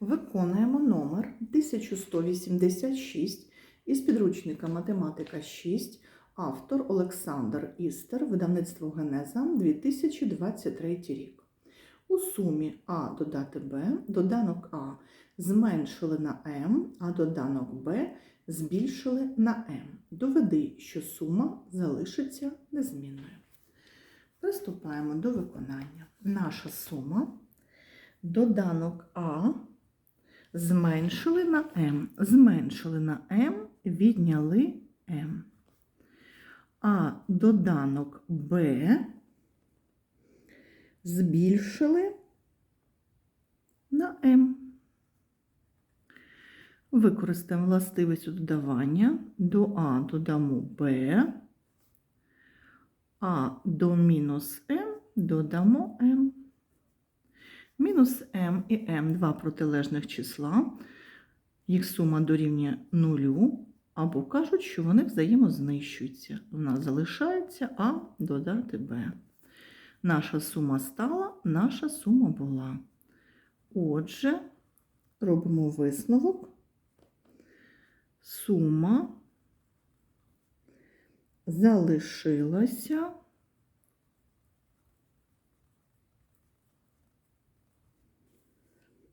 Виконуємо номер 1186 із підручника Математика 6, автор Олександр Істер, видавництво Генеза 2023 рік. У сумі А додати Б, доданок А зменшили на М, а доданок Б збільшили на М. Доведи, що сума залишиться незмінною. Приступаємо до виконання. Наша сума доданок А зменшили на М. Зменшили на М, відняли М. А доданок Б збільшили на М. Використаємо властивість додавання. До А додамо Б, а до мінус М додамо М. Мінус m і m – два протилежних числа. Їх сума дорівнює нулю, або кажуть, що вони взаємознищуються. У нас залишається А додати Б. Наша сума стала, наша сума була. Отже, робимо висновок. Сума залишилася.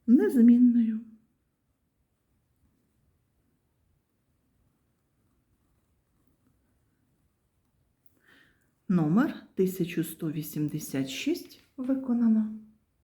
Незмінною. Номер 1186 виконано.